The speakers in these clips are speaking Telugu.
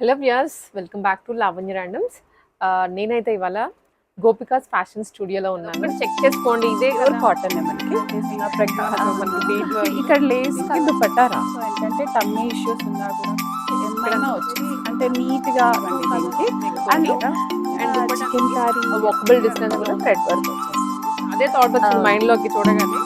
Hello viewers welcome back to Lavanya randoms నేనైతే ఇవాళ గోపికాస్ ఫ్యాషన్ స్టూడియోలో ఉన్నాను. చెక్ చేసుకోండి. ఇదే కాటన్ మనకి. ఇక్కడ లేస్కి దుపట్టా రా సో ఏంటంటే టమ్మీ ఇష్యూస్ ఉన్నా కూడా వచ్చి అంటే నీట్గా రండి దీనికి. And chicken curry walkable distance కూడా థ్రెడ్ వర్క్ అదే థాట్ వచ్చింది ఆ. మైండ్లోకి చూడగానే.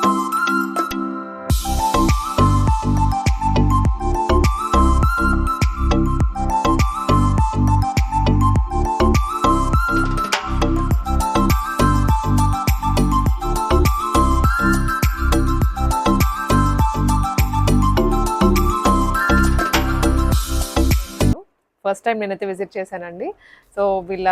ఫస్ట్ టైం నేనైతే విజిట్ చేశానండి. సో వీళ్ళ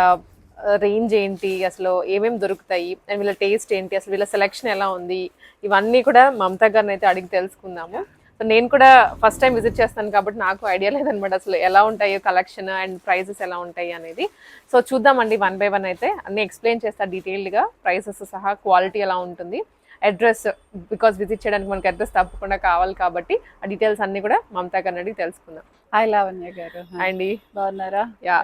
uh, రేంజ్ ఏంటి అసలు ఏమేమి దొరుకుతాయి అండ్ వీళ్ళ టేస్ట్ ఏంటి అసలు వీళ్ళ సెలెక్షన్ ఎలా ఉంది ఇవన్నీ కూడా మమతా గారిని అయితే అడిగి తెలుసుకుందాము. సో నేను కూడా ఫస్ట్ టైం విజిట్ చేస్తాను కాబట్టి నాకు ఐడియా లేదనమాట అసలు ఎలా ఉంటాయో కలెక్షన్ అండ్ ప్రైజెస్ ఎలా ఉంటాయి అనేది. సో చూద్దామండి వన్ బై వన్ అయితే. అన్ని ఎక్స్ప్లెయిన్ చేస్తా డీటెయిల్డ్గా ప్రైసెస్ సహా క్వాలిటీ ఎలా ఉంటుంది. అడ్రస్ బికాస్ విజిట్ చేయడానికి మనకి అడ్రస్ తప్పకుండా కావాలి కాబట్టి ఆ డీటెయిల్స్ అన్ని కూడా మమతా అడిగి తెలుసుకుందాం. హాయ్ లావణ్య గారు. అండి. బాగున్నారా? యా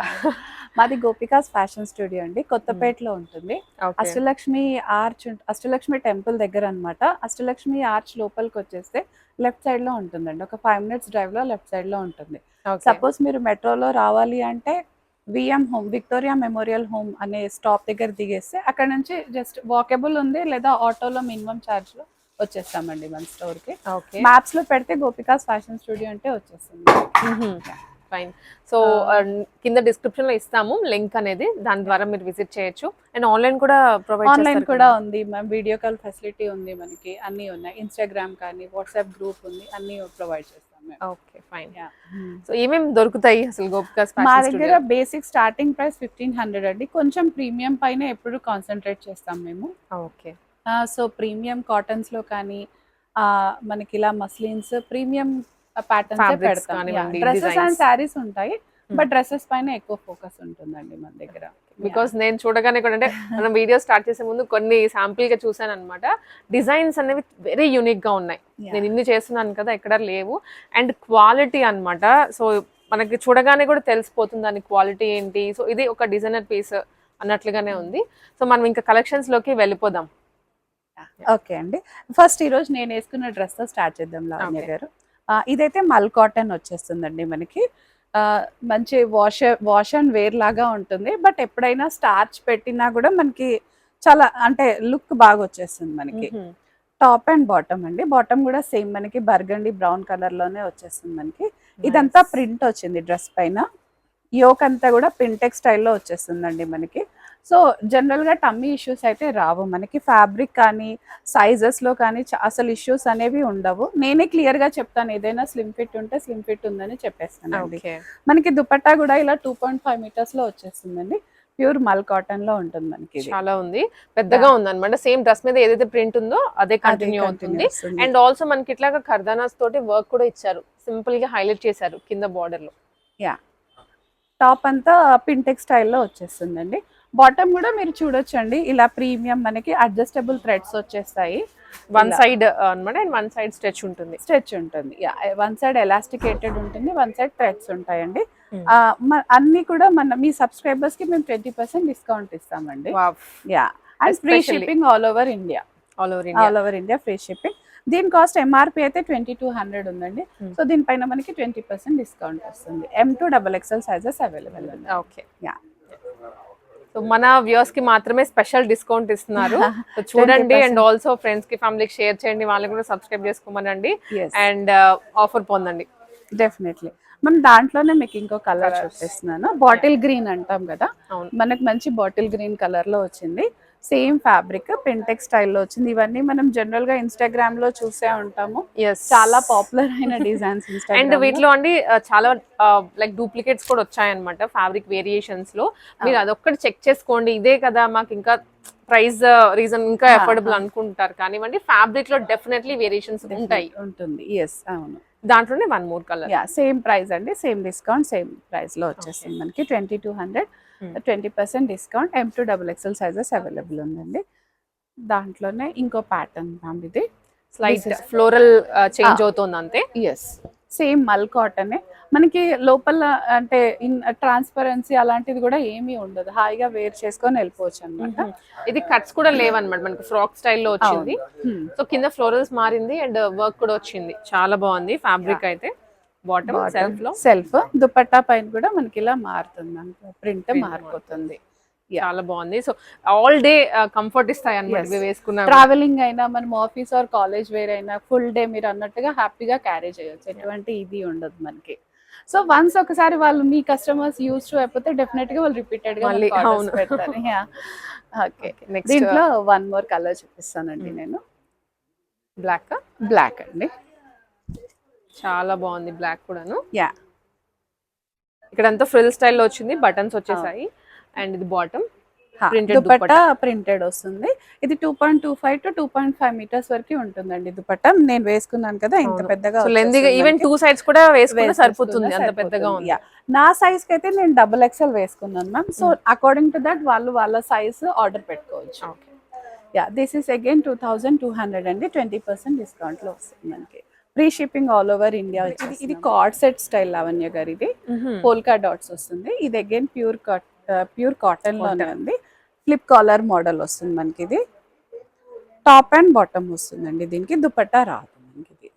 మాది గోపికాస్ ఫ్యాషన్ స్టూడియో అండి. కొత్తపేటలో ఉంటుంది. Okay Ashtalakshmi arch Ashtalakshmi temple దగ్గర అన్నమాట. అష్టలక్ష్మి ఆర్చ్ లోపలికి వచ్చేస్తే లెఫ్ట్ సైడ్లో ఉంటుందండి. ఒక ఫైవ్ మినిట్స్ డ్రైవ్లో లెఫ్ట్ సైడ్లో ఉంటుంది. సపోజ్ మీరు మెట్రోలో రావాలి అంటే VM home Victoria Memorial home అనే స్టాప్ దగ్గర దిగేస్తే అక్కడ నుంచి జస్ట్ వాకబుల్ ఉంది లేదా ఆటోలో మినిమం ఛార్జ్లో వచ్చేస్తామండి మన స్టోర్కి. ఓకే మ్యాప్స్లో పెడితే గోపికాస్ ఫ్యాషన్ స్టూడియో అంటే వచ్చేస్తుంది. Fine so Ah. కింద డిస్క్రిప్షన్లో ఇస్తాము లింక్ అనేది. దాని ద్వారా మీరు విజిట్ చేయొచ్చు. అండ్ ఆన్లైన్ కూడా ప్రొవైడ్ ఆన్లైన్ కూడా ఉంది మ్యామ్ వీడియో కాల్ ఫెసిలిటీ ఉంది మనకి. అన్ని ఉన్నాయి. ఇన్స్టాగ్రామ్ కానీ వాట్సాప్ గ్రూప్ ఉంది. అన్ని ప్రొవైడ్ చేస్తాం. Okay fine. సో ఏమేమి దొరుకుతాయి అసలు గోపికాస్ మా దగ్గర basic starting price fifteen hundred అండి. కొంచెం ప్రీమియం పైన ఎప్పుడు కాన్సన్ట్రేట్ చేస్తాం మేము. ఓకే సో ప్రీమియం కాటన్స్లో కానీ ఆ, మనకి ఇలా మస్లిన్స్ ప్రీమియం ప్యాటర్న్స్ పెడతాం. Dresses and. శారీస్ ఉంటాయి. బట్ డ్రెస్సెస్ పైన ఎక్కువ ఫోకస్ ఉంటుందండి మన దగ్గర. బికాస్ నేను చూడగానే కూడా అంటే మనం వీడియో స్టార్ట్ చేసే ముందు కొన్ని శాంపిల్గా చూసాను అనమాట డిజైన్స్ అనేవి వెరీ యూనిక్గా ఉన్నాయి. నేను ఇన్ని చేస్తున్నాను కదా ఎక్కడ లేవు. అండ్ క్వాలిటీ అన్నమాట. సో మనకి చూడగానే కూడా తెలిసిపోతుంది దాని క్వాలిటీ ఏంటి. సో ఇది ఒక డిజైనర్ పీస్ అన్నట్లుగానే ఉంది. సో మనం ఇంకా కలెక్షన్స్లోకి వెళ్ళిపోదాం. ఓకే అండి. ఫస్ట్ ఈ రోజు నేను వేసుకున్న డ్రెస్తో స్టార్ట్ చేద్దాం లావణ్య. గారు. ఇదైతే మల్ కాటన్ వచ్చేస్తుందండి మనకి. మంచి వాష్ వాష్ అండ్ వేర్ లాగా ఉంటుంది. బట్ ఎప్పుడైనా స్టార్చ్ పెట్టినా కూడా మనకి చాలా అంటే లుక్ బాగా వచ్చేస్తుంది మనకి. టాప్ అండ్ బాటమ్ అండి. బాటమ్ కూడా సేమ్ మనకి బర్గండి బ్రౌన్ కలర్లోనే వచ్చేస్తుంది మనకి. ఇదంతా. ప్రింట్ వచ్చింది డ్రెస్ పైన. యోక్ అంతా కూడా పింటెక్ స్టైల్లో వచ్చేస్తుందండి మనకి. సో జనరల్గా టమ్మీ ఇష్యూస్ అయితే రావు. మనకి ఫ్యాబ్రిక్ కానీ సైజెస్లో కానీ అసలు ఇష్యూస్ అనేవి ఉండవు. నేనే క్లియర్గా చెప్తాను. ఏదైనా స్లిమ్ ఫిట్ ఉంటే స్లిమ్ ఫిట్ ఉందని చెప్పేస్తానండి. ఓకే. మనకి దుపట్టా కూడా ఇలా టూ పాయింట్ ఫైవ్ మీటర్స్లో వచ్చేస్తుందండి. ప్యూర్ మల్ కాటన్లో ఉంటుంది మనకి. చాలా ఉంది. పెద్దగా ఉంది అనమాట సేమ్ డ్రెస్ మీద ఏదైతే ప్రింట్ ఉందో అదే కంటిన్యూ అవుతుంది. అండ్ ఆల్సో మనకి ఇట్లాగా కర్దానాస్ తోటి వర్క్ కూడా ఇచ్చారు. సింపుల్గా హైలైట్ చేశారు కింద బార్డర్లో. టాప్ అంతా పింటెక్ స్టైల్లో వచ్చేస్తుందండి. బాటమ్ కూడా మీరు చూడొచ్చండి. ఇలా ప్రీమియం మనకి అడ్జస్టబుల్ థ్రెడ్స్ వచ్చేస్తాయి. వన్. సైడ్ అనమాట అండ్ వన్ సైడ్ స్ట్రెచ్ ఉంటుంది. స్ట్రెచ్ ఉంటుంది. వన్ సైడ్ ఎలాస్టికేటెడ్ ఉంటుంది వన్ సైడ్ థ్రెడ్స్ ఉంటాయండి. Hmm. అన్ని కూడా మన మీ సబ్స్క్రైబర్స్కి మేము ట్వంటీ పర్సెంట్ డిస్కౌంట్ ఇస్తామండి. Yeah and free shipping all over India all over India all over India free shipping దీని కాస్ట్ ఎంఆర్పి అయితే ట్వంటీ టూ హండ్రెడ్ ఉందండి. Hmm. సో దీనిపైన మనకి ట్వంటీ పర్సెంట్ డిస్కౌంట్ వస్తుంది. M to double XL sizes available ఉంది ఓకే Yeah. మన వ్యూస్కి మాత్రమే స్పెషల్ డిస్కౌంట్ ఇస్తున్నారు. చూడండి అండ్ ఆల్సో ఫ్రెండ్స్కి ఫ్యామిలీకి షేర్ చేయండి. వాళ్ళకి కూడా సబ్స్క్రైబ్ చేసుకోమనండి. అండ్ ఆఫర్ పొందండి. డెఫినెట్లీ మనం దాంట్లోనే మీకు ఇంకో కలర్. చూపిస్తున్నాను. బాటిల్ గ్రీన్ అంటాం కదా. మనకు మంచి బాటిల్ గ్రీన్ కలర్లో వచ్చింది. సేమ్ ఫ్యాబ్రిక్ పింటెక్ స్టైల్లో వచ్చింది. ఇవన్నీ మనం జనరల్గా ఇన్స్టాగ్రామ్లో చూసే ఉంటాము. ఎస్ చాలా పాపులర్ అయిన డిజైన్స్ అండ్ వీటిలో అండి చాలా లైక్ డూప్లికేట్స్ కూడా వచ్చాయన్నమాట ఫ్యాబ్రిక్ వేరియేషన్స్లో. మీరు అదొక్కటి చెక్ చేసుకోండి. ఇదే కదా మాకు ఇంకా ప్రైస్ రీజన్ ఇంకా అఫోర్డబుల్. అనుకుంటారు. కానివ్వండి ఫ్యాబ్రిక్లో డెఫినెట్లీ వేరియేషన్స్ ఉంటాయి. ఉంటుంది. ఎస్ అవును. దాంట్లోనే one more colour yeah same price అండి. సేమ్ డిస్కౌంట్ సేమ్ ప్రైస్లో వచ్చేస్తుంది మనకి twenty two hundred. Twenty percent discount M to double XL sizes available ఉందండి. దాంట్లోనే ఇంకో ప్యాటర్న్ మ్యామ్ ఇది. Slight floral change. అవుతుంది అంతే? ఎస్ సేమ్ మల్ కాటన్ మనకి లోపల అంటే ఇన్ ట్రాన్స్పరెన్సీ అలాంటిది కూడా ఏమీ ఉండదు. హాయిగా వేర్ చేసుకొని వెళ్ళిపోవచ్చు అనమాట ఇది కట్స్ కూడా లేవన్నమాట. మనకి ఫ్రాక్ స్టైల్లో వచ్చింది. సో కింద ఫ్లోరల్స్ మారింది అండ్ వర్క్ కూడా వచ్చింది. చాలా బాగుంది. ఫ్యాబ్రిక్ అయితే. బాటమ్ సెల్ఫ్లో. సెల్ఫ్ దుపట్టా పైన కూడా మనకి ఇలా మారుతుంది ప్రింట్ మారిపోతుంది. చాలా బాగుంది. సో ఆల్ డే కంఫర్ట్ ఇస్తాయి. ఇవి వేసుకున్నా ట్రావెలింగ్ అయినా మనం ఆఫీస్ ఆర్ కాలేజ్ వేర్ అయినా ఫుల్ డే మీరు అన్నట్టుగా హ్యాపీగా క్యారీ చేయొచ్చు. ఎటువంటి ఇది ఉండదు మనకి. సో వన్స్ ఒకసారి వాళ్ళు మీ కస్టమర్స్ యూస్ టు అయిపోతే డెఫినెట్గా వాళ్ళు రిపీటెడ్గా ఓకే నెక్స్ట్ దీంట్లో వన్ మోర్ కలర్ చూపిస్తానండి Hmm. నేను. బ్లాక్ బ్లాక్ అండి. చాలా బాగుంది బ్లాక్ కూడాను. యా ఇక్కడ అంతా ఫ్రిల్ స్టైల్లో వచ్చింది బటన్స్ వచ్చేసాయి. అండ్ ఇది బాటమ్ దుపట్టా ప్రింటెడ్ వస్తుంది. ఇది two point two five to two point five metres వరకు ఉంటుందండి దుపట్టా. నేను వేసుకున్నాను కదా ఇంత. పెద్దగా ఈవెన్. టూ సైడ్స్ కూడా వేసుకున్నా సరిపోతుంది అంత. పెద్దగా ఉంది. నా సైజ్కి అయితే నేను డబుల్ ఎక్స్ఎల్ వేసుకున్నాను ma'am so according to that వాళ్ళు వాళ్ళ సైజ్ ఆర్డర్ పెట్టుకోవచ్చు. Yeah this is again two thousand two hundred అండి. ట్వంటీ పర్సెంట్ డిస్కౌంట్లో వస్తుంది మనకి. Free shipping all over India ఇది ఇది కార్డ్ సెట్ స్టైల్ లావణ్య గారు ఇది పోల్కా డాట్స్ వస్తుంది. ఇది అగైన్ ప్యూర్ కాట్ ప్యూర్ కాటన్లోనే ఉంది. ఫ్లిప్ కాలర్ మోడల్ వస్తుంది మనకి ఇది టాప్ అండ్ బాటమ్ వస్తుందండి దీనికి. దుపట్టా రాదు మనకి ఇది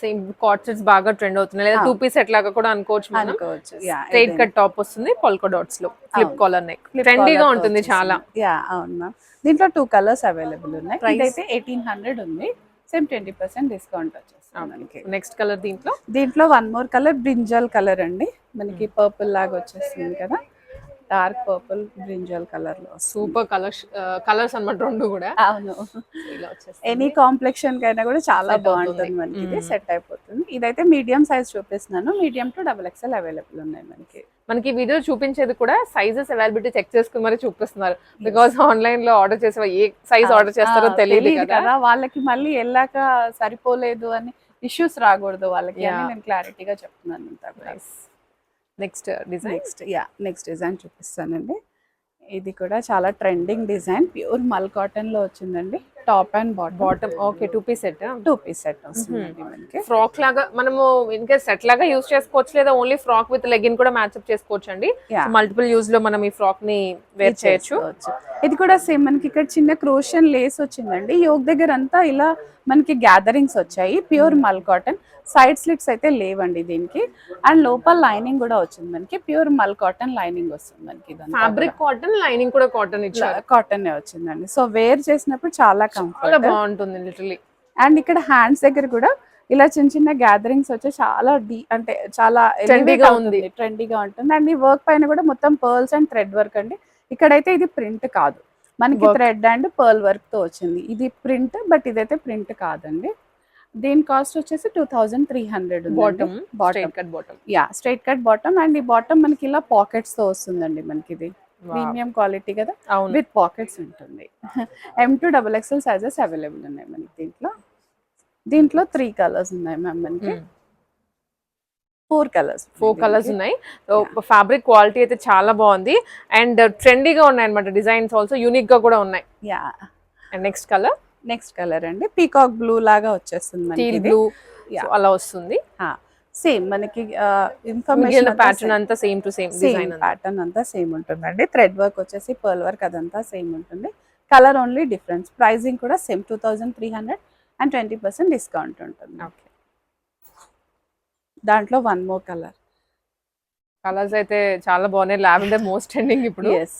సేమ్ కాట్ సెట్స్ బాగా ట్రెండ్ అవుతున్నాయి. లేదా. టూ పీస్ సెట్ లాగా కూడా అనుకోవచ్చు అనుకోవచ్చు. స్ట్రైట్ కట్ టాప్ వస్తుంది పొల్కో డాట్స్లో. ఫ్లిప్. కాలర్ నెక్ ట్రెండీగా ఉంటుంది చాలా. యా అవును మ్యామ్ దీంట్లో టూ కలర్స్ అవైలబుల్ ఉన్నాయి. ఎయిటీన్ హండ్రెడ్ ఉంది. సేమ్ ట్వంటీ పర్సెంట్ డిస్కౌంట్ వచ్చేస్తుంది మనకి నెక్స్ట్ కలర్ దీంట్లో? దీంట్లో one more colour brinjal colour అండి. మనకి పర్పుల్ లాగా వచ్చేస్తుంది కదా. డార్క్ పర్పుల్ బ్రింజల్ కలర్లో. సూపర్ కలర్స్ కలర్స్ అన్నమాట రెండు కూడా. అవును. ఎనీ కాంప్లెక్షన్ కైనా కూడా చాలా బాగుంటుంది. మనకి. ఇది. సెట్ అయిపోతుంది. ఇదైతే మీడియం సైజ్ చూపిస్తున్నాను. Medium to double XL available ఉన్నాయి మనకి. మనకి వీడియో చూపించేది కూడా సైజెస్ అవైలబిలిటీ చెక్ చేసుకుని మరి చూపిస్తున్నారు. బికాస్ ఆన్లైన్లో ఆర్డర్ చేసే ఏ సైజ్ ఆర్డర్ చేస్తారో తెలియదు కదా. వాళ్ళకి మళ్ళీ వెళ్ళాక సరిపోలేదు అని ఇష్యూస్ రాకూడదు వాళ్ళకి. నేను క్లారిటీగా చెప్తున్నాను అంతా next design? Next yeah next design చూపిస్తానండి. ఇది కూడా చాలా ట్రెండింగ్ డిజైన్. ప్యూర్ మల్ కాటన్లో వచ్చిందండి. Top and bottom bottom okay two piece set two piece set వస్తుందండి మనకి ఫ్రాక్ లాగా మనము ఇన్ కేస్ సెట్ లాగా యూస్ చేసుకోవచ్చు లేదా ఓన్లీ ఫ్రాక్ విత్ లెగిన్ కూడా మ్యాచ్అప్ చేసుకోవచ్చు అండి. మల్టిపుల్ యూజ్లో మనం ఈ ఫ్రాక్ని వేర్ చేయొచ్చు. ఇది కూడా సేమ్ మనకి ఇక్కడ చిన్న క్రోషన్ లేస్ వచ్చిందండి. యోగ్ దగ్గర అంతా ఇలా మనకి గ్యాదరింగ్స్ వచ్చాయి. ప్యూర్ మల్ కాటన్ సైడ్ స్లిట్స్ అయితే లేవండి దీనికి. అండ్ లోపల లైనింగ్ కూడా వచ్చింది మనకి. ప్యూర్ మల్ కాటన్ లైనింగ్ వస్తుంది మనకి ఫ్యాబ్రిక్ కాటన్ లైనింగ్ కూడా కాటన్ ఇచ్చారు. కాటన్ వచ్చిందండి. సో వేర్ చేసినప్పుడు చాలా చాలా బాగుంటుంది లిటరలీ అండ్ ఇక్కడ హ్యాండ్స్ దగ్గర కూడా ఇలా చిన్న చిన్న గ్యాదరింగ్స్ వచ్చి చాలా డీ అంటే చాలా Trendy గా ఉంది. ట్రెండీగా ఉంటుంది. అండ్ ఈ వర్క్ పైన కూడా మొత్తం పర్ల్స్ అండ్ థ్రెడ్ వర్క్ అండి. ఇక్కడైతే ఇది ప్రింట్ కాదు. మనకి. థ్రెడ్ అండ్ పర్ల్ వర్క్తో వచ్చింది. ఇది ప్రింట్ బట్ ఇదైతే ప్రింట్ కాదండి. దీని కాస్ట్ వచ్చేసి two thousand three hundred bottom bottom cut bottom yeah straight cut bottom and ఈ బాటమ్ మనకి ఇలా పాకెట్స్తో వస్తుందండి మనకి ఇది ప్రీమియం క్వాలిటీ కదా? అవును. విత్ పాకెట్స్ ఉంటుంది. M to double XL sizes available ఉన్నాయి మనకి దీంట్లో. దీంట్లో త్రీ కలర్స్ ఉన్నాయి మ్యామ్ మనకి. ఫోర్ కలర్స్ ఫోర్ కలర్స్ ఉన్నాయి. ఫ్యాబ్రిక్ క్వాలిటీ అయితే చాలా బాగుంది. అండ్ ట్రెండీగా ఉన్నాయి అనమాట డిజైన్స్ ఆల్సో యూనిక్గా కూడా ఉన్నాయి. Yeah and next colour next colour అండి. పీకాక్ బ్లూ లాగా వచ్చేస్తుంది బ్లూ. అలా వస్తుంది. సేమ్ మనకి ఇన్ఫర్మేషన్ ప్యాటర్న్ అంతా same to same design pattern అంతా. సేమ్ ఉంటుందండి. థ్రెడ్ వర్క్ వచ్చేసి పర్ల్ వర్క్ అదంతా సేమ్ ఉంటుంది. కలర్ ఓన్లీ డిఫరెన్స్ ప్రైసింగ్ కూడా same two thousand three hundred and twenty percent discount ఉంటుంది. ఓకే దాంట్లో వన్ మోర్ కలర్ కలర్స్ అయితే చాలా బాగున్నాయి. లావెండర్ మోస్ట్ ట్రెండింగ్ ఇప్పుడు. ఎస్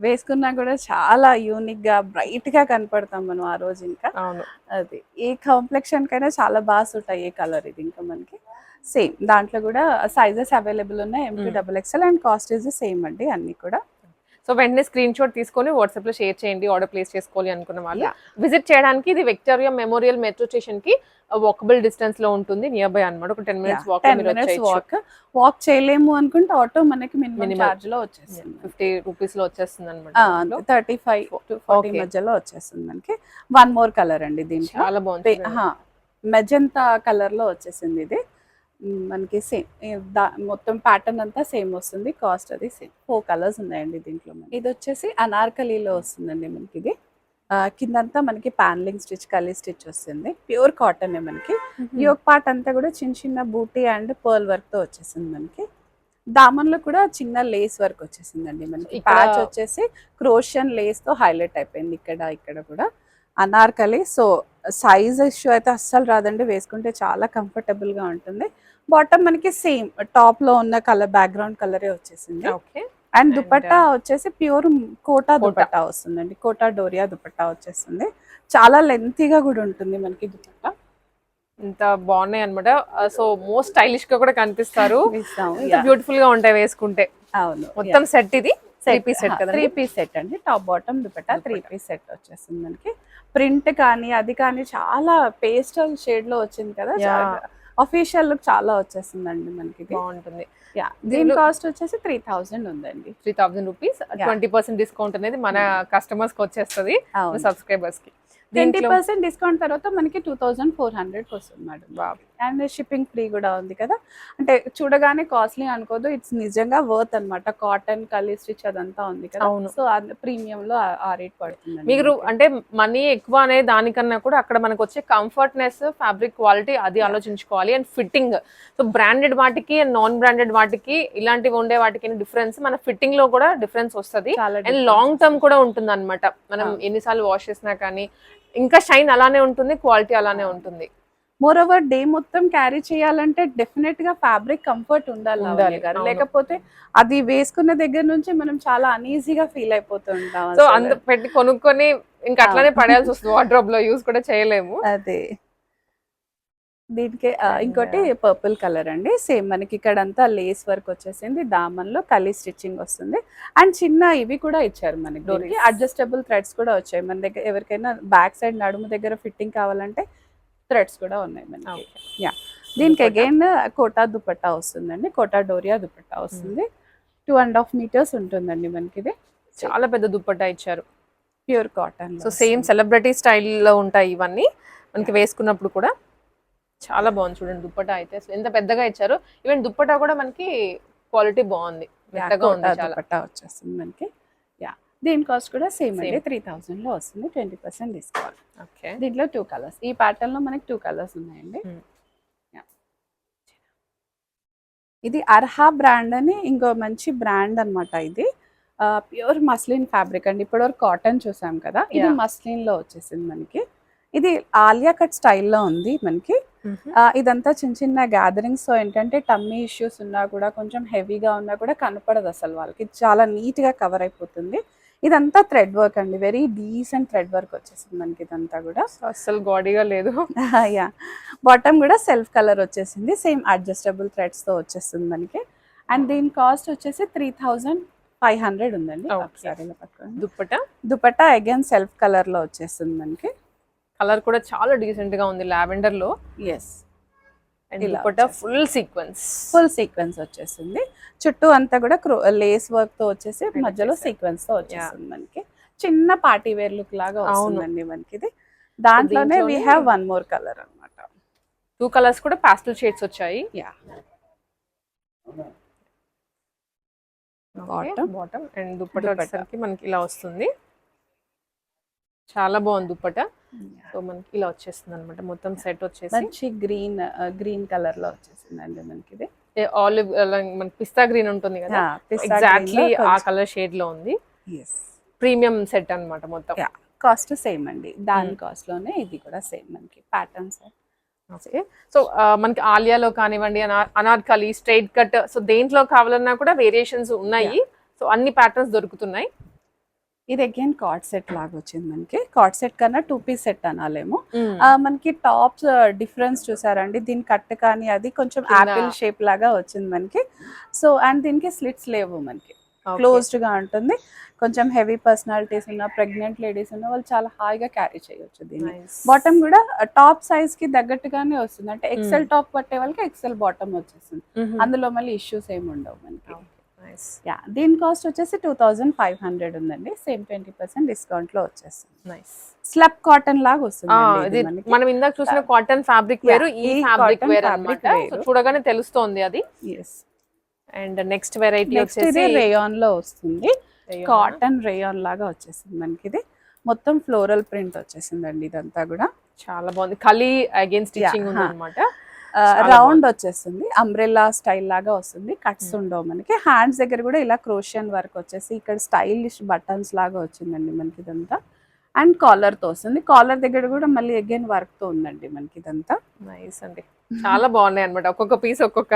వేసుకున్నా కూడా చాలా యూనిక్గా బ్రైట్గా కనపడతాం మనం ఆ రోజు ఇంకా. అవును. అది. ఏ కాంప్లెక్షన్ కైనా చాలా బాగా సూట్ అయ్యే కలర్ ఇది ఇంకా మనకి. సేమ్ దాంట్లో కూడా సైజెస్ అవైలబుల్ ఉన్నాయి. MP. Double XL and cost is same అండి అన్ని కూడా. సో వెంటనే స్క్రీన్ షాట్ తీసుకొని వాట్సాప్లో షేర్ చేయండి ఆర్డర్ ప్లేస్ చేసుకోవాలి అనుకున్న వాళ్ళు. విజిట్ చేయడానికి ఇది విక్టోరియా మెమోరియల్ మెట్రో స్టేషన్కి వాకబుల్ డిస్టెన్స్లో ఉంటుంది నియర్ బై అన్నమాట. ఒక ten minutes walk minutes walk walk చేయలేము అనుకుంటే ఆటో మనకి మినిమం. చార్జ్లో వచ్చేస్తుంది. ఫిఫ్టీ రూపీస్లో వచ్చేస్తుంది అనమాట thirty five to forty Okay. మధ్యలో వచ్చేస్తుంది మనకి. వన్ మోర్ కలర్ అండి దీంట్లో. చాలా బాగుంది మెజంతా కలర్లో వచ్చేసింది ఇది. మనకి సేమ్ మొత్తం ప్యాటర్న్ అంతా సేమ్ వస్తుంది కాస్ట్ అది సేమ్. ఫోర్ కలర్స్ ఉన్నాయండి దీంట్లో మనకి. ఇది వచ్చేసి అనార్కలీలో వస్తుందండి మనకి ఇది. కిందంతా మనకి ప్యానలింగ్ స్టిచ్ కలీ స్టిచ్ వస్తుంది. ప్యూర్ కాటన్ మనకి. ఈ ఒక పార్ట్ అంతా కూడా చిన్న చిన్న బూటీ అండ్ పర్ల్ వర్క్తో వచ్చేసింది మనకి. దామన్లో కూడా చిన్న లేస్ వర్క్ వచ్చేసిందండి మనకి. ప్యాచ్ వచ్చేసి క్రోషియన్ లేస్తో హైలైట్ అయిపోయింది ఇక్కడ ఇక్కడ కూడా. అనార్కలి. సో సైజ్ ఇష్యూ అయితే అస్సలు రాదండి. వేసుకుంటే చాలా కంఫర్టబుల్గా ఉంటుంది. బాటమ్ మనకి సేమ్ టాప్లో ఉన్న కలర్ బ్యాక్గ్రౌండ్ కలరే వచ్చేసింది. ఓకే. అండ్ దుపట్టా వచ్చేసి ప్యూర్ కోటా. దుపట్టా వస్తుందండి. కోటా డోరియా దుపట్టా వచ్చేస్తుంది చాలా లెంతీగా కూడా ఉంటుంది మనకి దుపట్టా. ఇంత బాగున్నాయి అనమాట సో మోస్ట్ స్టైలిష్గా కూడా కనిపిస్తారు. బ్యూటిఫుల్గా ఉంటాయి వేసుకుంటే. అవును. మొత్తం సెట్ ఇది. Three piece set three piece set అండి. Top bottom dupatta three piece set వచ్చేస్తుంది మనకి. ప్రింట్ కానీ అది కానీ చాలా పేస్టల్ షేడ్లో వచ్చింది కదా. అఫీషియల్ లుక్ చాలా వచ్చేసిందండి మనకి. బాగుంటుంది. దీని కాస్ట్ వచ్చేసి త్రీ థౌజండ్ ఉందండి three thousand rupees twenty percent discount అనేది మన కస్టమర్స్కి వచ్చేస్తుంది సబ్స్క్రైబర్స్కి ట్వంటీ పర్సెంట్ డిస్కౌంట్ తర్వాత మనకి టూ థౌజండ్ ఫోర్ హండ్రెడ్ వస్తుంది madam Wow. And shipping free కూడా ఉంది కదా. అంటే చూడగానే కాస్ట్లీ అనుకోదు ఇట్స్ నిజంగా వర్త్ అన్నమాట. కాటన్ కలీ స్టిచ్ అదంతా ఉంది కదా. సో ప్రీమియం లో ఆ- రేట్ పడుతుంది మీరు అంటే మనీ ఎక్కువ అనే దానికన్నా కూడా అక్కడ మనకు వచ్చే కంఫర్ట్నెస్ ఫ్యాబ్రిక్ క్వాలిటీ అది ఆలోచించుకోవాలి. అండ్ ఫిట్టింగ్ సో బ్రాండెడ్ వాటికి అండ్ నాన్ బ్రాండెడ్ వాటికి ఇలాంటివి ఉండే వాటికి డిఫరెన్స్ మన ఫిట్టింగ్లో కూడా డిఫరెన్స్ వస్తది. అండ్ లాంగ్ టర్మ్ కూడా ఉంటుంది అనమాట మనం. ఎన్నిసార్లు వాష్ చేసినా కానీ ఇంకా షైన్ అలానే ఉంటుంది క్వాలిటీ అలానే ఉంటుంది. మోర్ ఓవర్ డే మొత్తం క్యారీ చేయాలంటే డెఫినెట్గా ఫ్యాబ్రిక్ కంఫర్ట్ ఉండాలి. లేకపోతే అది వేసుకున్న దగ్గర నుంచి మనం చాలా అన్ఈజీగా ఫీల్ అయిపోతూ ఉంటాం సో. అంత పెట్టి కొనుక్కొని ఇంకా అట్లానే పడేయాల్సి వస్తుంది వార్డ్రోబ్లో యూస్ కూడా చేయలేము. అదే. దీనికి ఇంకోటి పర్పుల్ కలర్ అండి. సేమ్ మనకి ఇక్కడ అంతా లేస్ వర్క్ వచ్చేసింది. దామన్లో కలీ స్టిచ్చింగ్ వస్తుంది. అండ్ చిన్న ఇవి కూడా ఇచ్చారు మనకి. దీనికి. అడ్జస్టబుల్ థ్రెడ్స్ కూడా వచ్చాయి. మన దగ్గర ఎవరికైనా బ్యాక్ సైడ్ నడుము దగ్గర ఫిట్టింగ్ కావాలంటే థ్రెడ్స్ కూడా ఉన్నాయి మనకి. యా దీనికి దుపట్టా. అగైన్ కోటా దుపట్టా వస్తుందండి. కోటా డోరియా దుపట్టా వస్తుంది. టూ అండ్ హాఫ్ మీటర్స్ ఉంటుందండి మనకి ఇది. చాలా పెద్ద దుప్పట్టా ఇచ్చారు. Pure cotton so same celebrity స్టైల్లో ఉంటాయి ఇవన్నీ. మనకి వేసుకున్నప్పుడు కూడా. చాలా బాగుంది చూడండి దుప్పటా అయితే. అసలు ఎంత పెద్దగా ఇచ్చారు ఈవెన్ దుప్పటా కూడా మనకి క్వాలిటీ బాగుంది. మెత్తగా ఉంది చాలా. దుపట్టా వచ్చేస్తుంది మనకి. యా దీని కాస్ట్ కూడా సేమ్ అండి. త్రీ థౌసండ్లో వస్తుంది ట్వంటీ పర్సెంట్ డిస్కౌంట్ ఓకే. దీంట్లో టూ కలర్స్ ఈ ప్యాటర్న్లో మనకి టూ కలర్స్ ఉన్నాయండి. Hmm. ఇది అర్హా బ్రాండ్ అని ఇంకో మంచి బ్రాండ్ అన్నమాట ఇది. ప్యూర్ మస్లిన్ ఫ్యాబ్రిక్ అండి. ఇప్పటివరకు కాటన్ చూసాం కదా ఇది. మస్లిన్లో వచ్చేసింది మనకి. ఇది ఆలియా కట్ స్టైల్లో ఉంది మనకి. ఇదంతా చిన్న చిన్న గ్యాదరింగ్స్తో ఏంటంటే టమ్మీ ఇష్యూస్ ఉన్నా కూడా కొంచెం హెవీగా ఉన్నా కూడా కనపడదు అసలు వాళ్ళకి. చాలా నీట్గా కవర్ అయిపోతుంది. ఇదంతా థ్రెడ్ వర్క్ అండి. వెరీ డీసెంట్ థ్రెడ్ వర్క్ వచ్చేసింది మనకి ఇదంతా కూడా. అస్సలు గాడీగా లేదు. యా బాటమ్ కూడా సెల్ఫ్ కలర్ వచ్చేసింది. సేమ్ అడ్జస్టబుల్ థ్రెడ్స్తో వచ్చేస్తుంది మనకి. అండ్ దీని కాస్ట్ వచ్చేసి త్రీ థౌజండ్ ఫైవ్ హండ్రెడ్ ఉందండి. దుప్పటా? దుపట్టా అగైన్ సెల్ఫ్ కలర్లో వచ్చేస్తుంది మనకి. కలర్ కూడా చాలా డీసెంట్గా ఉంది లావెండర్లో yes. Full sequence full sequence వచ్చేసింది. చుట్టూ అంతా కూడా లేస్ వర్క్తో వచ్చేసి మధ్యలో. సీక్వెన్స్తో వచ్చేస్తుంది మనకి. చిన్న పార్టీ వేర్ లుక్ లాగా అవును. వస్తుందండి మనకి ఇది దాంట్లోనే we have one more colour అన్నమాట. టూ కలర్స్ కూడా పాస్టల్ షేడ్స్ వచ్చాయి. Yeah bottom. Bottom and dupatta. వచ్చేసరికి మనకి ఇలా వస్తుంది. చాలా బాగుంది దుప్పటా. సో మనకి ఇలా వచ్చేస్తుంది అనమాట మొత్తం సెట్ వచ్చేసి. మంచి గ్రీన్ గ్రీన్ కలర్లో వచ్చేసిందండి మనకి ఇది ఆలివ్ మనకి పిస్తా గ్రీన్ ఉంటుంది కదా? ఎగ్జాక్ట్లీ ఆ కలర్ షేడ్లో ఉంది. Yes. ప్రీమియం సెట్ అన్నమాట మొత్తం. కాస్ట్ సేమ్ అండి. దాని Hmm. కాస్ట్లోనే ఇది కూడా సేమ్ మనకి ప్యాటర్న్స్ ఓకే. సో మనకి ఆలియాలో కానివ్వండి అనా- అనార్కలి స్ట్రైట్ కట్ సో దేంట్లో కావాలన్నా కూడా వేరియేషన్స్ ఉన్నాయి. సో అన్ని ప్యాటర్న్స్ దొరుకుతున్నాయి. ఇది అగైన్ కార్డ్ సెట్ లాగా వచ్చింది మనకి. కార్డ్ సెట్ కన్నా టూ పీస్ సెట్ అనాలేమో. మనకి టాప్స్ డిఫరెన్స్ చూసారండి. దీని కట్ కానీ అది కొంచెం యాపిల్ షేప్ లాగా వచ్చింది మనకి. సో అండ్ దీనికి స్లిట్స్ లేవు మనకి. క్లోజ్డ్గా ఉంటుంది. కొంచెం హెవీ పర్సనాలిటీస్ ఉన్న ప్రెగ్నెంట్ లేడీస్ ఉన్న వాళ్ళు చాలా హాయిగా క్యారీ చేయొచ్చు దీన్ని. బాటమ్ కూడా టాప్ సైజ్కి తగ్గట్టుగానే వస్తుంది. అంటే ఎక్సెల్. టాప్ పట్టే వాళ్ళకి ఎక్సెల్ బాటమ్ వచ్చేస్తుంది. అందులో మళ్ళీ ఇష్యూస్ ఏమి ఉండవు మనకి. యా దీని కాస్ట్ వచ్చేసి టూ థౌజండ్ ఫైవ్ హండ్రెడ్ ఉందండి. సేమ్ ట్వంటీ పర్సెంట్ డిస్కౌంట్లో వచ్చేస్తుంది. స్లబ్ కాటన్ లాగా వస్తుంది మనం ఇందాక చూసిన కాటన్ ఫ్యాబ్రిక్ వేరు ఈ ఫ్యాబ్రిక్ వేర్ అన్నమాట. చూడగానే తెలుస్తోంది అది. అండ్ నెక్స్ట్ వెరైటీ వచ్చేసి రేయాన్లో వస్తుంది. కాటన్ రేయాన్ లాగా వచ్చేసింది మనకి ఇది. మొత్తం ఫ్లోరల్ ప్రింట్ వచ్చేసిందండి ఇదంతా కూడా. చాలా బాగుంది. కలీ అగైన్ స్టిచ్చింగ్ ఉంది. అనమాట రౌండ్. వచ్చేస్తుంది. అంబ్రెల్లా స్టైల్ లాగా వస్తుంది. Cuts Hmm. ఉండవు మనకి. హ్యాండ్స్ దగ్గర కూడా ఇలా క్రోషియన్ వర్క్ వచ్చేసి ఇక్కడ స్టైలిష్ బటన్స్ లాగా వచ్చిందండి మనకి ఇదంతా. అండ్ కాలర్తో వస్తుంది. కాలర్ దగ్గర కూడా మళ్ళీ అగైన్ వర్క్తో ఉందండి మనకి ఇదంతా. నైస్ అండి. చాలా బాగున్నాయి అనమాట ఒక్కొక్క పీస్ ఒక్కొక్క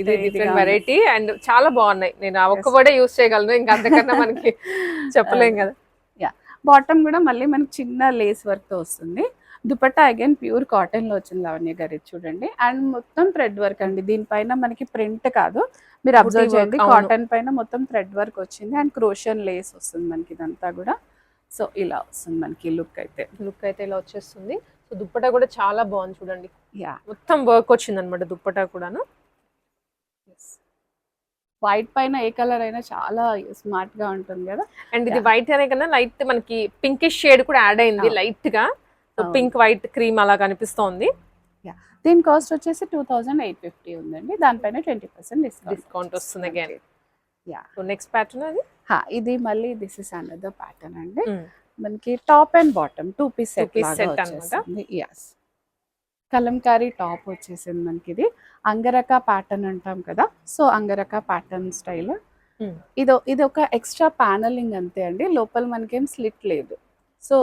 ఇది డిఫరెంట్. వెరైటీ అండ్ చాలా బాగున్నాయి. నేను ఆ ఒక్క. వర్డే యూస్ చేయగలను. ఇంకా అంతకన్నా మనకి చెప్పలేం కదా. బాటమ్ కూడా మళ్ళీ మనకి చిన్న లేస్ వర్క్తో వస్తుంది. దుపట్టా అగైన్ ప్యూర్ కాటన్లో వచ్చింది లావణ్య గారు చూడండి. అండ్ మొత్తం థ్రెడ్ వర్క్ అండి. దీనిపైన మనకి ప్రింట్ కాదు. మీరు అబ్జర్వ్ చేయండి. కాటన్ పైన మొత్తం థ్రెడ్ వర్క్ వచ్చింది. అండ్ క్రోషియన్ లేస్ వస్తుంది మనకి ఇదంతా కూడా. సో ఇలా వస్తుంది మనకి లుక్ అయితే. లుక్ అయితే ఇలా వచ్చేస్తుంది. సో దుప్పటా కూడా చాలా బాగుంది చూడండి. యా మొత్తం వర్క్ వచ్చింది అనమాట దుప్పటా కూడాను. వైట్ పైన ఏ కలర్ అయినా చాలా స్మార్ట్గా ఉంటుంది కదా. అండ్ ఇది. వైట్ అనే కన్నా లైట్ మనకి పింకిష్ షేడ్ కూడా యాడ్ అయింది. లైట్గా. పింక్ వైట్ క్రీమ్ అలా కనిపిస్తోంది. దీని కాస్ట్ వచ్చేసి టూ థౌజండ్ ఎయిట్ ఫిఫ్టీ ఉందండి. దానిపైన ట్వంటీ పర్సెంట్ డిస్కౌంట్ డిస్కౌంట్ వస్తుంది. Again yeah. నెక్స్ట్ ప్యాటర్న్ అది? ఇది మళ్ళీ దిస్ ఇస్ అనదర్ ప్యాటర్న్ అండి. Mm. మనకి top and bottom two piece set yes Kalamkari top వచ్చేసింది మనకి ఇది అంగరక ప్యాటర్న్ అంటాం కదా. So angrakha pattern style. ఇది ఇది ఒక ఎక్స్ట్రా ప్యానలింగ్ అంతే అండి. లోపల మనకేం స్లిట్ లేదు. సో.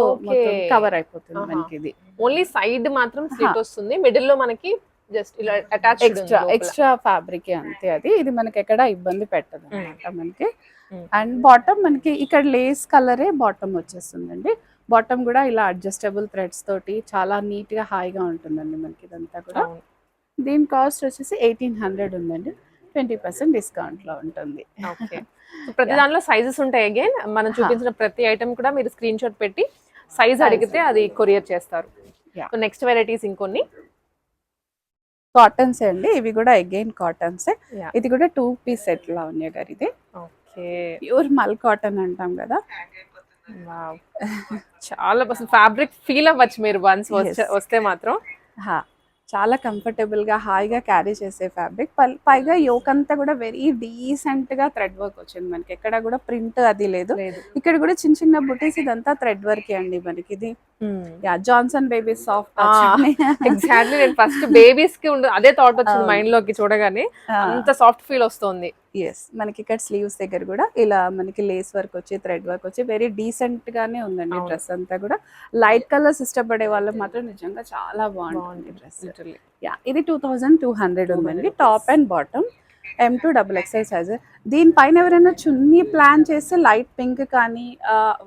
కవర్ అయిపోతుంది. మనకి ఇది ఓన్లీ సైడ్ మాత్రం స్లిట్ వస్తుంది. మిడిల్లో మనకి జస్ట్ ఇలా అటాచ్ ఎక్స్ట్రా ఎక్స్ట్రా ఫ్యాబ్రిక్ అంతే అది. ఇది మనకి ఎక్కడ ఇబ్బంది పెట్టదు. అనమాట మనకి. అండ్ బాటమ్ మనకి ఇక్కడ లేస్ కలరే బాటమ్ వచ్చేస్తుందండి. బాటమ్ కూడా ఇలా అడ్జస్టబుల్ థ్రెడ్స్ తోటి చాలా నీట్గా హాయిగా ఉంటుందండి మనకి ఇదంతా కూడా. దీని కాస్ట్ వచ్చేసి ఎయిటీన్ హండ్రెడ్ ఉందండి. ట్వంటీ పర్సెంట్ డిస్కౌంట్లో ఉంటుంది. ఓకే. ప్రతి దానిలో సైజెస్ ఉంటాయి అగైన్ మనం చూపించిన ప్రతి ఐటమ్ కూడా మీరు స్క్రీన్ షాట్ పెట్టి సైజ్ అడిగితే అది కొరియర్ చేస్తారు. నెక్స్ట్ వెరైటీస్ ఇంకొన్ని. కాటన్స్ అండి. ఇవి కూడా అగైన్ కాటన్స్. ఇది కూడా టూ పీస్ సెట్ లా ఉన్నాయి గారు ఇది ఓకే. ప్యూర్ మల్ కాటన్ అంటాం కదా. చాలా ఫ్యాబ్రిక్ ఫీల్ అవ్వచ్చు మీరు వన్స్. వస్తే మాత్రం. చాలా కంఫర్టబుల్గా హాయిగా క్యారీ చేసే ఫ్యాబ్రిక్ పైగా యోక్ అంతా కూడా వెరీ డీసెంట్గా థ్రెడ్ వర్క్ వచ్చింది మనకి. ఎక్కడ కూడా ప్రింట్ అది లేదు. లేదు. ఇక్కడ కూడా చిన్న చిన్న బుటీస్ ఇదంతా థ్రెడ్ వర్క్ అండి మనకి. ఇది yeah Johnson baby soft Ah, exactly నేను ఫస్ట్ బేబీస్కి ఉండు అదే థాట్ వచ్చింది. మైండ్లోకి చూడగానే. అంత సాఫ్ట్ ఫీల్ వస్తుంది. ఎస్ మనకి ఇక్కడ స్లీవ్స్ దగ్గర కూడా ఇలా మనకి లేస్ వర్క్ వచ్చి థ్రెడ్ వర్క్ వచ్చి వెరీ డీసెంట్ గానే ఉందండి. డ్రెస్ అంతా కూడా. లైట్ కలర్స్ ఇష్టపడే వాళ్ళు మాత్రం నిజంగా చాలా బాగుంటుంది డ్రెస్. యా ఇది టూ థౌజండ్ టూ హండ్రెడ్ ఉందండి. 200 top and bottom M to double XL size దీనిపైన ఎవరైనా చున్నీ ప్లాన్ చేస్తే లైట్ పింక్ కానీ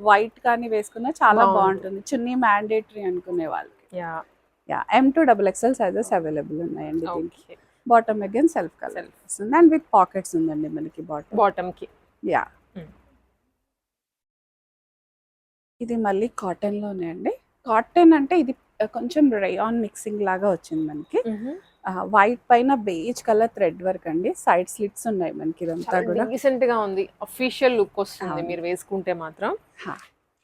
వైట్ కానీ వేసుకున్నా చాలా బాగుంటుంది. చున్నీ మ్యాండేటరీ అనుకునే వాళ్ళకి. Yeah M to double XL sizes available ఉన్నాయండి దీనికి. Bottom again self colour. వస్తుంది అండ్ విత్ పాకెట్స్ ఉందండి మనకి బాటమ్ బాటమ్కి. Yeah Mm. ఇది మళ్ళీ కాటన్లోనే అండి. కాటన్ అంటే ఇది కొంచెం రేయాన్ మిక్సింగ్ లాగా వచ్చింది మనకి. వైట్ పైన బేజ్ కలర్ థ్రెడ్ వర్క్ అండి. సైడ్ స్లిట్స్ ఉన్నాయి మనకి ఇదంతా కూడా. డీసెంట్గా ఉంది. అఫీషియల్ లుక్ వస్తుంది. మీరు వేసుకుంటే మాత్రం.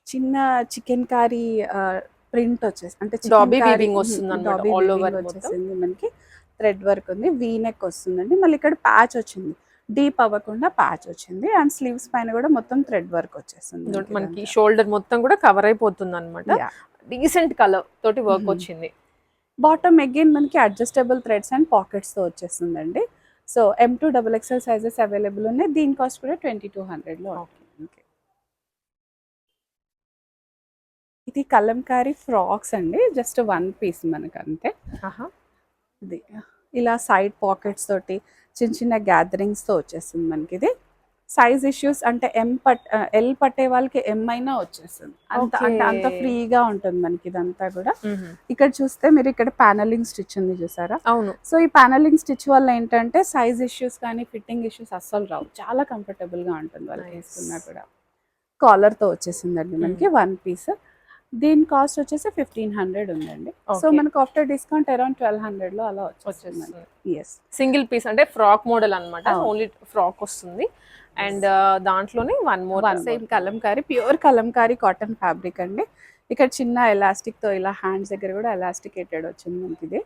చిన్న చికెన్ కారీ ప్రింట్ వచ్చేసి అంటే వస్తుంది. వచ్చేసింది మనకి. థ్రెడ్ వర్క్ ఉంది. వీ నెక్ వస్తుందండి. మళ్ళీ ఇక్కడ ప్యాచ్ వచ్చింది. డీప్ అవ్వకుండా ప్యాచ్ వచ్చింది. అండ్ స్లీవ్స్ పైన కూడా మొత్తం థ్రెడ్ వర్క్ వచ్చేస్తుంది మనకి షోల్డర్ మొత్తం కూడా కవర్ అయిపోతుంది అనమాట డీసెంట్ కలర్ తోటి వర్క్. వచ్చింది. బాటమ్ అగైన్ మనకి అడ్జస్టబుల్ థ్రెడ్స్ అండ్ పాకెట్స్తో వచ్చేస్తుందండి. So M to double XL sizes available ఉన్నాయి. దీని కాస్ట్ కూడా ట్వంటీ టూ హండ్రెడ్లో ఉంటుంది. ఇది కలంకారీ ఫ్రాక్స్ అండి. జస్ట్ వన్ పీస్ మనకు అంతే. ఇది. ఇలా సైడ్ పాకెట్స్ తోటి చిన్న చిన్న గ్యాదరింగ్స్తో వచ్చేస్తుంది మనకి ఇది. సైజ్ ఇష్యూస్ అంటే ఎం పట్ ఎల్ పట్టే వాళ్ళకి ఎం అయినా వచ్చేస్తుంది. అంత అంటే అంత. ఫ్రీగా ఉంటుంది మనకి ఇదంతా కూడా. ఇక్కడ చూస్తే మీరు ఇక్కడ ప్యానలింగ్ స్టిచ్ ఉంది చూసారా? అవును. సో ఈ ప్యానలింగ్ స్టిచ్ వల్ల ఏంటంటే సైజ్ ఇష్యూస్ కానీ ఫిట్టింగ్ ఇష్యూస్ అస్సలు రావు. చాలా కంఫర్టబుల్గా ఉంటుంది వాళ్ళకి Nice. వేసుకున్నా కూడా. కాలర్తో వచ్చేసిందండి మనకి వన్ పీస్ దీని కాస్ట్ వచ్చేసి ఫిఫ్టీన్ హండ్రెడ్ ఉందండి. సో. మనకు ఆఫ్టర్ డిస్కౌంట్ అరౌండ్ ట్వెల్వ్ హండ్రెడ్లో అలా ఎస్ సింగిల్ పీస్ అంటే ఫ్రాక్ మోడల్ అన్నమాట. అవును. ఓన్లీ ఫ్రాక్ వస్తుంది. అండ్ దాంట్లోనే one more same Kalamkari pure Kalamkari cotton fabric అండి. ఇక్కడ చిన్న ఎలాస్టిక్తో ఇలా హ్యాండ్స్ దగ్గర కూడా ఎలాస్టికేటెడ్ వచ్చింది మనకి ఇది.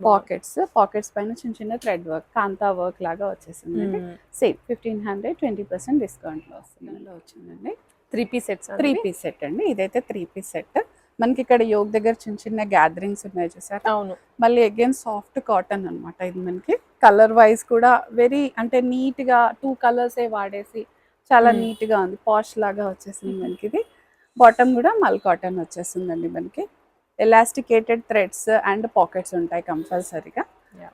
పాకెట్స్ పాకెట్స్ పైన చిన్న చిన్న థ్రెడ్ వర్క్ కాంతా వర్క్ లాగా వచ్చేసిందండి same fifteen hundred twenty percent డిస్కౌంట్లో వస్తుంది వచ్చిందండి. Three piece sets three piece set అండి. ఇదైతే త్రీ పీస్ సెట్ మనకి ఇక్కడ యోగ్ దగ్గర చిన్న చిన్న గ్యాదరింగ్స్ ఉన్నాయి చూసారా? అవును. మళ్ళీ అగైన్ సాఫ్ట్ కాటన్ అన్నమాట ఇది మనకి. కలర్ వైజ్ కూడా వెరీ అంటే నీట్గా టూ కలర్స్ ఏ వాడేసి చాలా. నీట్గా ఉంది. పాష్ లాగా వచ్చేసింది మనకి ఇది. బాటమ్ కూడా మల్ కాటన్ వచ్చేసిందండి మనకి. ఎలాస్టికేటెడ్ థ్రెడ్స్ అండ్ పాకెట్స్ ఉంటాయి కంపల్సరీగా.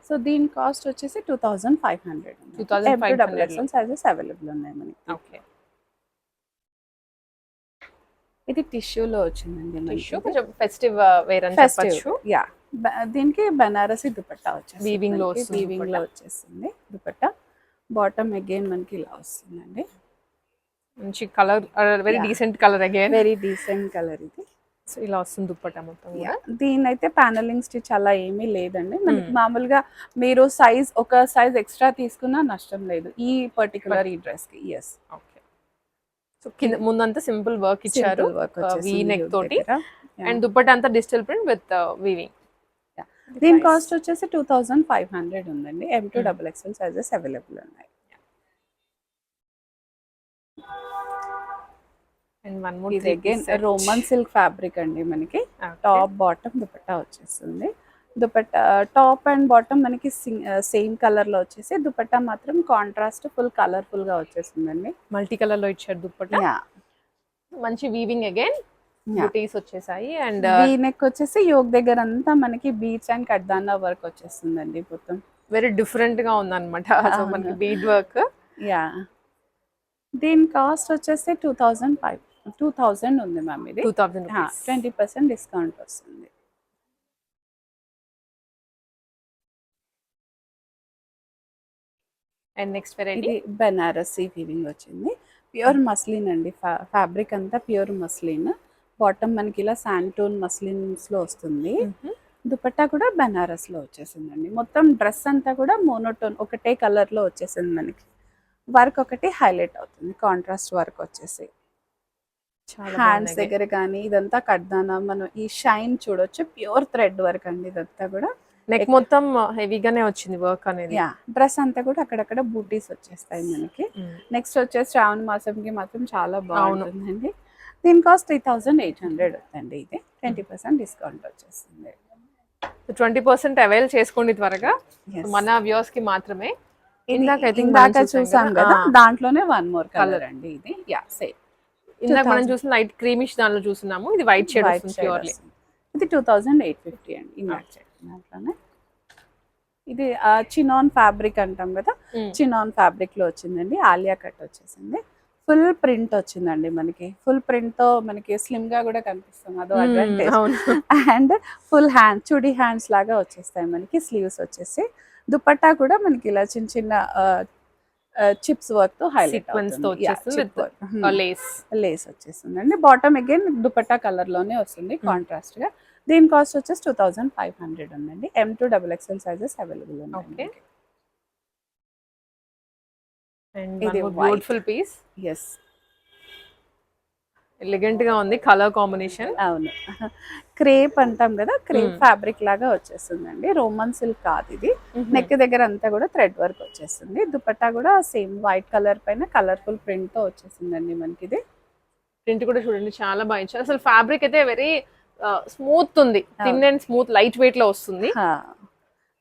సో దీని కాస్ట్ వచ్చేసి two thousand five hundred 2500 sizes available ఉన్నాయి మనకి. ఓకే ఇది టిష్యూలో వచ్చిందండి టిష్యూ. కొంచెం ఫెస్టివ్ వేర్ అని చెప్పొచ్చు. యా. దీనికి బనారసి దుపట్టా వచ్చేసి Weaving లో వీవింగ్లో. వచ్చేసింది దుపట్టా. బాటమ్ అగైన్ మనకి ఇలా వస్తుందండి. మంచి colour very. Decent colour again very decent colour ఇది. సో ఇలా వస్తుంది దుప్పట్టా మొత్తం దీని అయితే ప్యానలింగ్ స్టిచ్ అలా ఏమీ లేదండి. మనకి Hmm. మామూలుగా మీరు సైజ్ ఒక సైజ్ ఎక్స్ట్రా తీసుకున్నా నష్టం లేదు. ఈ పర్టికులర్ ఈ డ్రెస్కి ఎస్ ఓకే సో కింద ముందంతా సింపుల్ వర్క్ ఇచ్చారు వర్క్ వీ నెక్ తోటి. అండ్ దుప్పట్టా అంతా డిజిటల్ ప్రింట్ విత్ వీవింగ్ దీని కాస్ట్ వచ్చేసి టూ థౌజండ్ ఫైవ్ హండ్రెడ్ ఉందండి. M to. Double XL sizes available ఉన్నాయి. అండ్ వన్ మోర్ ఇది అగైన్ రోమన్ సిల్క్ ఫ్యాబ్రిక్ అండి మనకి. టాప్ బాటమ్ దుపట్టా వచ్చేస్తుంది. దుపట్టా టాప్ అండ్ బాటమ్ మనకి సేమ్ కలర్లో వచ్చేసి దుపట్టా మాత్రం కాంట్రాస్ట్ ఫుల్ కలర్ఫుల్గా వచ్చేసిందండి. మల్టీ కలర్లో ఇచ్చారు దుప్పట్టా యా. మంచి వీవింగ్ అగైన్ వచ్చేసాయి అండ్ వీ నెక్ వచ్చేసి యోగ్ దగ్గర అంతా మనకి బీచ్ అండ్ కడ్దానా వర్క్ వచ్చేస్తుందండి మొత్తం. వెరీ డిఫరెంట్గా ఉందన్నమాట. సో అవును. మనకి బీడ్ వర్క్ యా. దీని కాస్ట్ వచ్చేసి two thousand five two thousand ఉంది మ్యామ్ ఇది. Two thousand twenty percent discount వస్తుంది. And next variety Banarasi weaving వచ్చింది. ప్యూర్ మస్లిన్ అండి. ఫ్యాబ్రిక్ అంతా ప్యూర్ మస్లిన్. బాటమ్ మనకి ఇలా శాంటోన్ మస్లిన్స్లో వస్తుంది దుపట్టా కూడా బెనారస్లో వచ్చేసిందండి. మొత్తం డ్రెస్ అంతా కూడా మోనోటోన్ ఒకటే కలర్లో వచ్చేసింది మనకి. వర్క్ ఒకటి హైలైట్ అవుతుంది. కాంట్రాస్ట్ వర్క్ వచ్చేసి. హ్యాండ్స్ దగ్గర కానీ ఇదంతా కడ్దానా మనం ఈ షైన్ చూడొచ్చు. ప్యూర్ థ్రెడ్ వర్క్ అండి ఇదంతా కూడా. నెక్ మొత్తం హెవీగానే వచ్చింది వర్క్ అనేది. డ్రెస్ అంతా కూడా అక్కడక్కడ బూటీస్ వచ్చేస్తాయి మనకి. నెక్స్ట్ వచ్చేసి శ్రావణ మాసంకి మాత్రం చాలా బాగుంటుందండి. దీని cost three thousand eight hundred వస్తుంది ఇది. ట్వంటీ పర్సెంట్ డిస్కౌంట్ వచ్చేస్తుంది ట్వంటీ పర్సెంట్ అవైల్ చేసుకోండి త్వరగా. మన వ్యూస్కి మాత్రమే. ఇది ఇందాక ఇందాక చూసాం కదా. దాంట్లోనే వన్ మోర్. కలర్ అండి ఇది. యా సేమ్ ఇందాక మనం 2000. చూసిన లైట్ క్రీమిష్ దానిలో చూస్తున్నాము. ఇది వైట్ షేడ్ ప్యూర్లీ ఇది టూ థౌజండ్ ఎయిట్ ఫిఫ్టీ అండి. ఇందాక దాంట్లోనే ఇది చినాన్ ఫ్యాబ్రిక్ అంటాం కదా? చినాన్ ఫ్యాబ్రిక్లో వచ్చిందండి. ఆలియా కట్ వచ్చేసింది. ఫుల్ ప్రింట్ వచ్చిందండి మనకి. ఫుల్ ప్రింట్తో మనకి స్లిమ్గా కూడా కనిపిస్తాం అదో అడ్వాంటేజ్. అండ్ ఫుల్ హ్యాండ్ చుడి హ్యాండ్స్ లాగా వచ్చేస్తాయి మనకి. స్లీవ్స్ వచ్చేసి. దుపట్టా కూడా మనకి ఇలా చిన్న చిన్న చిప్స్ వర్క్తో హైలైట్ లేస్ లేస్ వచ్చేస్తుందండి బాటమ్ అగైన్ దుపట్టా కలర్లోనే వస్తుంది కాంట్రాస్ట్గా. దీని కాస్ట్ వచ్చేసి టూ థౌజండ్ ఫైవ్ హండ్రెడ్ ఉందండి. M to double XL sizes available. ఉన్నాయి ఇది. బ్యూటిఫుల్ పీస్ ఎస్ ఎలిగెంట్గా ఉంది కలర్ కాంబినేషన్ అవును. క్రేప్ అంటాం కదా క్రేప్ Hmm. ఫ్యాబ్రిక్ లాగా వచ్చేస్తుందండి. రోమన్ సిల్క్ కాదు ఇది. నెక్ దగ్గర అంతా కూడా థ్రెడ్ వర్క్ వచ్చేస్తుంది. దుపట్టా కూడా సేమ్ వైట్ కలర్ పైన కలర్ఫుల్ ప్రింట్తో వచ్చేసిందండి మనకి ఇది ప్రింట్ కూడా చూడండి చాలా బాగా ఇచ్చారు. అసలు ఫ్యాబ్రిక్ అయితే వెరీ స్మూత్ ఉంది. థిన్. అండ్ స్మూత్ లైట్ వెయిట్లో వస్తుంది.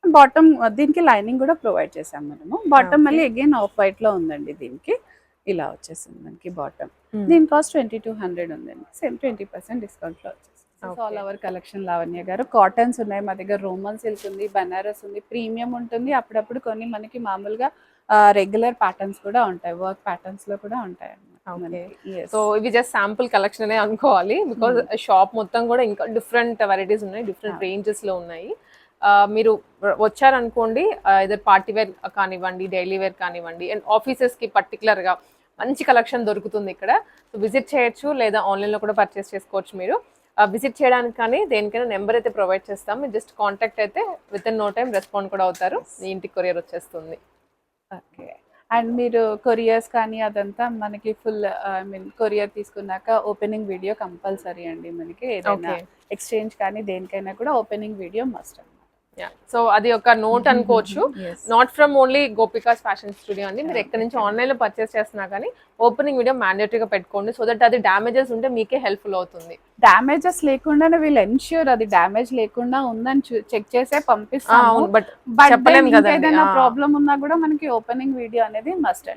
బాటమ్ దీనికి లైనింగ్ కూడా ప్రొవైడ్ చేసాం మనము. బాటమ్. మళ్ళీ అగైన్ ఆఫ్ వైట్లో ఉందండి దీనికి. ఇలా వచ్చేసింది మనకి బాటమ్ Hmm. దీని కాస్ట్ ట్వంటీ టూ హండ్రెడ్ ఉందండి. సేమ్ ట్వంటీ పర్సెంట్ డిస్కౌంట్లో వచ్చేసింది. ఆల్ అవర్ కలెక్షన్ లావణ్య గారు. కాటన్స్ ఉన్నాయి మా దగ్గర. రోమన్ సిల్క్ ఉంది బనారస్ ఉంది. ప్రీమియం ఉంటుంది. అప్పుడప్పుడు కొన్ని మనకి మామూలుగా రెగ్యులర్ ప్యాటర్న్స్ కూడా ఉంటాయి. వర్క్ ప్యాటర్న్స్లో కూడా ఉంటాయి Okay. అన్నమాట సో ఇవి జస్ట్ శాంపుల్ కలెక్షన్ అనే అనుకోవాలి. బికాస్ షాప్ మొత్తం కూడా ఇంకా డిఫరెంట్ వెరైటీస్ ఉన్నాయి డిఫరెంట్. రేంజెస్లో ఉన్నాయి. మీరు వచ్చారనుకోండి ఇదర్ పార్టీ వేర్ కానివ్వండి డైలీ వేర్ కానివ్వండి అండ్ ఆఫీసెస్కి పర్టికులర్గా మంచి కలెక్షన్ దొరుకుతుంది ఇక్కడ. సో విజిట్ చేయొచ్చు లేదా ఆన్లైన్లో కూడా పర్చేస్ చేసుకోవచ్చు మీరు. విజిట్ చేయడానికి కానీ దేనికైనా నెంబర్ అయితే ప్రొవైడ్ చేస్తాం. మీరు జస్ట్ కాంటాక్ట్ అయితే with in no time respond కూడా అవుతారు. మీ ఇంటికి కొరియర్ వచ్చేస్తుంది. ఓకే అండ్ మీరు కొరియర్స్ కానీ అదంతా మనకి ఫుల్ ఐ మీన్ కొరియర్ తీసుకున్నాక ఓపెనింగ్ వీడియో కంపల్సరీ అండి మనకి. ఏదైనా ఎక్స్చేంజ్ కానీ దేనికైనా కూడా ఓపెనింగ్ వీడియో మస్ట్ అన్నమాట సో అది ఒక నోట్ అనుకోవచ్చు. Not from only Gopika's fashion studio అండి. మీరు ఎక్కడి నుంచి ఆన్లైన్లో పర్చేస్ చేస్తున్నా కానీ ఓపెనింగ్ వీడియో మ్యాండేటరీగా పెట్టుకోండి సో దట్ అది డ్యామేజెస్ ఉంటే మీకే హెల్ప్ఫుల్ అవుతుంది. డ్యామేజెస్ లేకుండానే వీళ్ళు ఎన్ష్యూర్ అది డ్యామేజ్ లేకుండా ఉందని చెక్ చేసే పంపిస్తాము. But but. ఏదైనా. ప్రాబ్లం ఉన్నా కూడా మనకి ఓపెనింగ్ వీడియో అనేది మస్ట్.